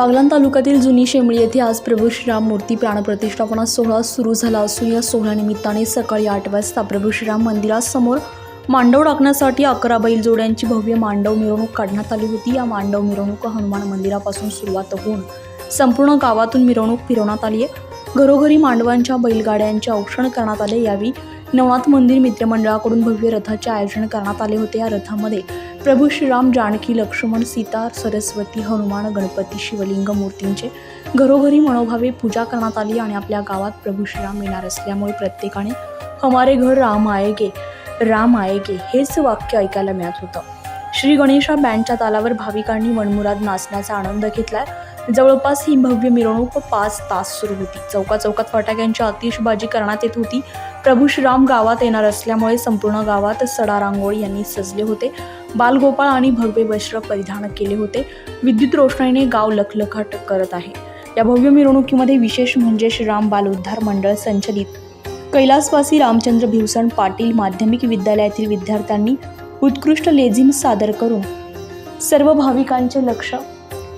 बागलान तालुक्यातील जुनी शेमळी येथे आज प्रभू श्रीराम मूर्ती प्राणप्रतिष्ठापना सोहळा सुरू झाला असून या सोहळ्यानिमित्ताने सकाळी आठ वाजता प्रभू श्रीराम मंदिरासमोर मांडव टाकण्यासाठी अकरा बैल जोड्यांची भव्य मांडव मिरवणूक काढण्यात आली होती. या मांडव मिरवणूक हनुमान मंदिरापासून सुरुवात होऊन संपूर्ण गावातून मिरवणूक फिरवण्यात आली आहे. घरोघरी मांडवांच्या बैलगाड्यांचे औक्षण करण्यात आले. यावेळी नवनाथ मंदिर मित्रमंडळाकडून भव्य रथाचे आयोजन करण्यात आले होते. या रथामध्ये प्रभू श्रीराम जानकी लक्ष्मण सीता सरस्वती हनुमान गणपती शिवलिंग मूर्तींचे घरोघरी मनोभावे पूजा करण्यात आली आणि आपल्या गावात प्रभू श्रीराम येणार असल्यामुळे प्रत्येकाने हमारे घर राम आएगे राम आएगे हेच वाक्य ऐकायला मिळत होतं. श्री गणेशा बँडच्या तालावर भाविकांनी मनमुराद नाचण्याचा आनंद घेतलाय. जवळपास ही भव्य मिरवणूक पाच तास सुरू होती. चौका चौकात फटाक्यांची आतिषबाजी करण्यात येत होती. प्रभू श्रीराम गावात येणार असल्यामुळे संपूर्ण गावात सडा रांगोळ यांनी सजले होते. बालगोपाळ आणि भव्य वस्त्र परिधान केले होते. विद्युत रोषणाईने गाव लखलखाट करत आहे. या भव्य मिरवणुकीमध्ये विशेष म्हणजे श्रीराम बाल उद्धार मंडळ संचलित. कैलासवासी रामचंद्र भिवसण पाटील माध्यमिक विद्यालयातील विद्यार्थ्यांनी उत्कृष्ट लेझिम सादर करून सर्व भाविकांचे लक्ष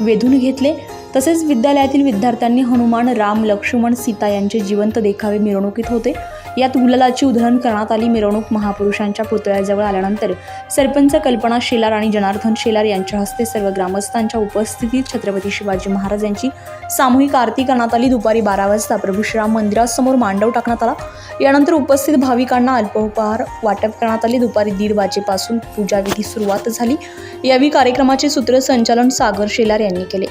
वेधून घेतले. तसेच विद्यालयातील विद्यार्थ्यांनी हनुमान राम लक्ष्मण सीता यांचे जिवंत देखावे मिरवणुकीत होते. यात गुलालाची उधळण करण्यात आली. मिरवणूक महापुरुषांच्या पुतळ्याजवळ आल्यानंतर सरपंच कल्पना शेलार आणि जनार्दन शेलार यांच्या हस्ते सर्व ग्रामस्थांच्या उपस्थितीत छत्रपती शिवाजी महाराज यांची सामूहिक आरती करण्यात आली. दुपारी बारा वाजता प्रभू श्रीराम मंदिरासमोर मांडव टाकण्यात आला. यानंतर उपस्थित भाविकांना अल्पोपहार वाटप करण्यात आले. दुपारी दीड वाजेपासून पूजाविधी सुरुवात झाली. यावेळी कार्यक्रमाचे सूत्रसंचालन सागर शेलार यांनी केले.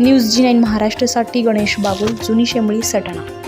न्यूज जी नाईन महाराष्ट्रासाठी गणेश बागुल जुनी शेमळी सटाणा.